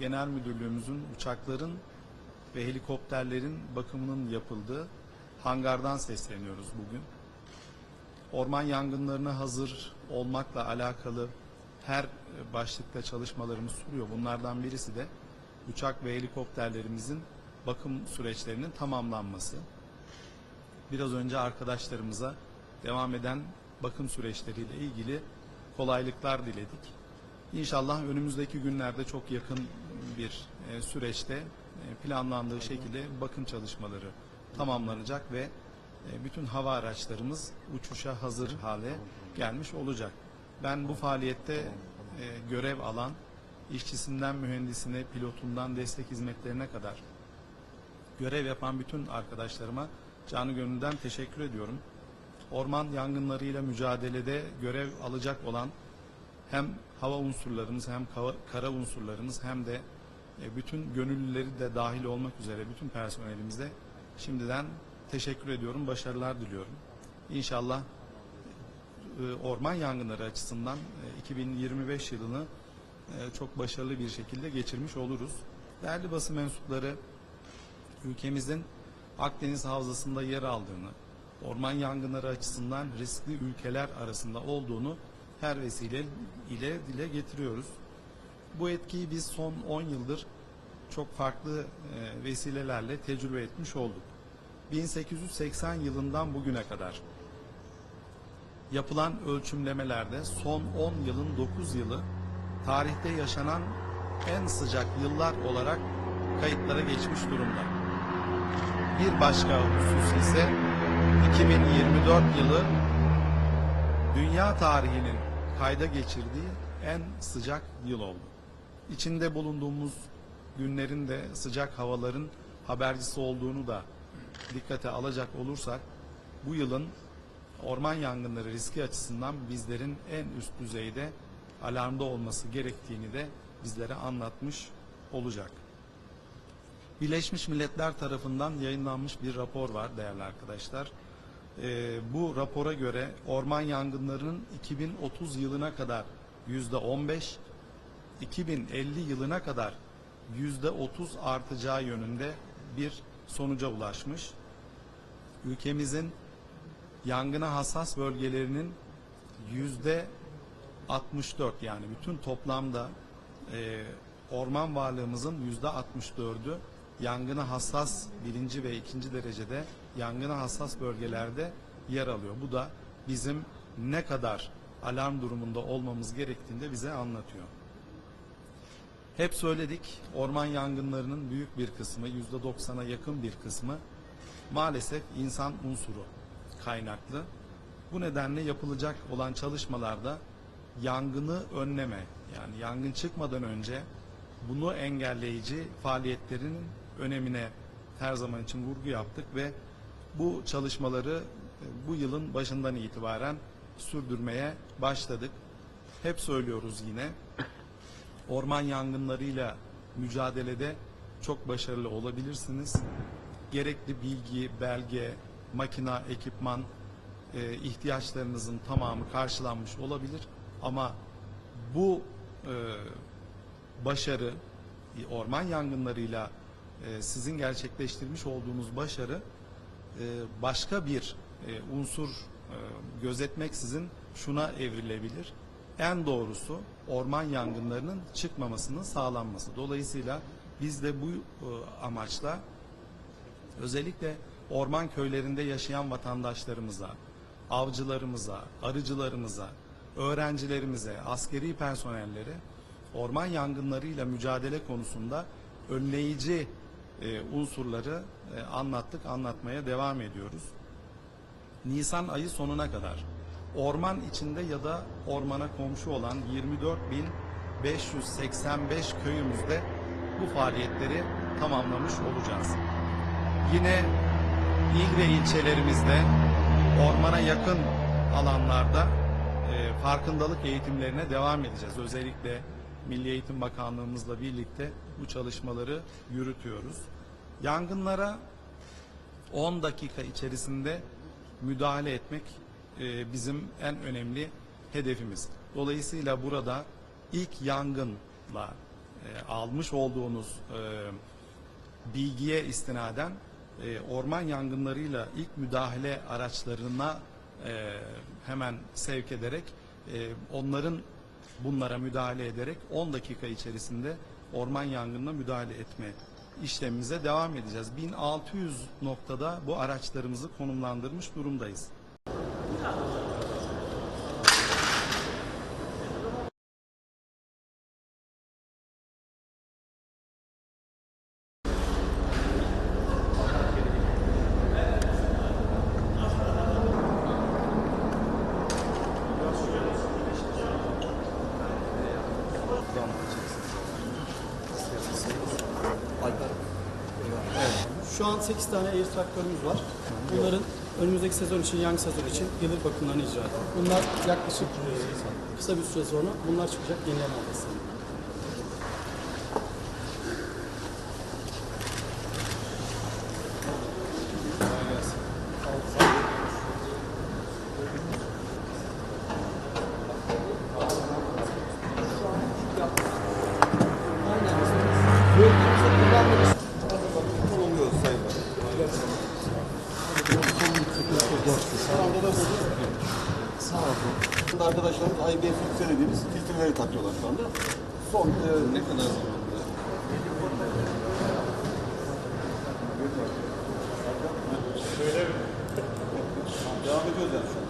Genel Müdürlüğümüzün uçakların ve helikopterlerin bakımının yapıldığı hangardan sesleniyoruz bugün. Orman yangınlarına hazır olmakla alakalı her başlıkta çalışmalarımız sürüyor. Bunlardan birisi de uçak ve helikopterlerimizin bakım süreçlerinin tamamlanması. Biraz önce arkadaşlarımıza devam eden bakım süreçleriyle ilgili kolaylıklar diledik. İnşallah önümüzdeki günlerde çok yakın bir e, süreçte e, planlandığı şekilde bakım çalışmaları tamamlanacak ve e, bütün hava araçlarımız uçuşa hazır hale gelmiş olacak. Ben bu faaliyette görev alan işçisinden mühendisine, pilotundan destek hizmetlerine kadar görev yapan bütün arkadaşlarıma canı gönülden teşekkür ediyorum. Orman yangınlarıyla mücadelede görev alacak olan hem hava unsurlarımız hem kara unsurlarımız hem de bütün gönüllüleri de dahil olmak üzere bütün personelimize şimdiden teşekkür ediyorum, başarılar diliyorum. İnşallah e, orman yangınları açısından e, 2025 yılını e, çok başarılı bir şekilde geçirmiş oluruz. Değerli basın mensupları, ülkemizin Akdeniz Havzası'nda yer aldığını, orman yangınları açısından riskli ülkeler arasında olduğunu her vesile ile dile getiriyoruz. Bu etkiyi biz son 10 yıldır çok farklı e, vesilelerle tecrübe etmiş olduk. 1880 yılından bugüne kadar yapılan ölçümlemelerde son 10 yılın 9 yılı tarihte yaşanan en sıcak yıllar olarak kayıtlara geçmiş durumda. Bir başka husus ise 2024 yılı dünya tarihinin kayda geçirdiği en sıcak yıl oldu. İçinde bulunduğumuz günlerin de sıcak havaların habercisi olduğunu da dikkate alacak olursak bu yılın orman yangınları riski açısından bizlerin en üst düzeyde alarmda olması gerektiğini de bizlere anlatmış olacak. Birleşmiş Milletler tarafından yayınlanmış bir rapor var değerli arkadaşlar. Ee, bu rapora göre orman yangınlarının 2030 yılına kadar yüzde 15, 2050 yılına kadar yüzde 30 artacağı yönünde bir sonuca ulaşmış. Ülkemizin yangına hassas bölgelerinin yüzde 64 yani bütün toplamda e, orman varlığımızın yüzde 64'ü yangına hassas birinci ve ikinci derecede yangına hassas bölgelerde yer alıyor. Bu da bizim ne kadar alarm durumunda olmamız gerektiğini de bize anlatıyor. Hep söyledik orman yangınlarının büyük bir kısmı yüzde doksana yakın bir kısmı maalesef insan unsuru kaynaklı. Bu nedenle yapılacak olan çalışmalarda yangını önleme yani yangın çıkmadan önce bunu engelleyici faaliyetlerin önemine her zaman için vurgu yaptık ve bu çalışmaları e, bu yılın başından itibaren sürdürmeye başladık. Hep söylüyoruz yine orman yangınlarıyla mücadelede çok başarılı olabilirsiniz. Gerekli bilgi, belge, makina, ekipman e, ihtiyaçlarınızın tamamı karşılanmış olabilir ama bu e, başarı e, orman yangınlarıyla e, sizin gerçekleştirmiş olduğunuz başarı e, başka bir e, unsur e, gözetmeksizin şuna evrilebilir. En doğrusu orman yangınlarının çıkmamasının sağlanması. Dolayısıyla biz de bu e, amaçla özellikle orman köylerinde yaşayan vatandaşlarımıza, avcılarımıza, arıcılarımıza, öğrencilerimize, askeri personellere orman yangınlarıyla mücadele konusunda önleyici e, unsurları e, anlattık, anlatmaya devam ediyoruz. Nisan ayı sonuna kadar orman içinde ya da ormana komşu olan 24.585 köyümüzde bu faaliyetleri tamamlamış olacağız. Yine İlre ilçelerimizde ormana yakın alanlarda e, farkındalık eğitimlerine devam edeceğiz. Özellikle Milli Eğitim Bakanlığımızla birlikte bu çalışmaları yürütüyoruz. Yangınlara 10 dakika içerisinde müdahale etmek e, bizim en önemli hedefimiz. Dolayısıyla burada ilk yangınla e, almış olduğunuz e, bilgiye istinaden e, orman yangınlarıyla ilk müdahale araçlarına hemen sevk ederek onların bunlara müdahale ederek 10 dakika içerisinde orman yangınına müdahale etme işlemimize devam edeceğiz. 1600 noktada bu araçlarımızı konumlandırmış durumdayız. Gracias. Şu an 8 tane air traktörümüz var. Bunların önümüzdeki sezon için, yan sezon için yıllık bakımlarını icra ediyor. Bunlar yaklaşık e, kısa bir süre sonra bunlar çıkacak yenileme adresi. arkadaşlarımız IBF yükselebiliriz. Filtreleri takıyorlar şu anda. Son e, ne kadar zamanda? Devam ediyoruz yani şu an.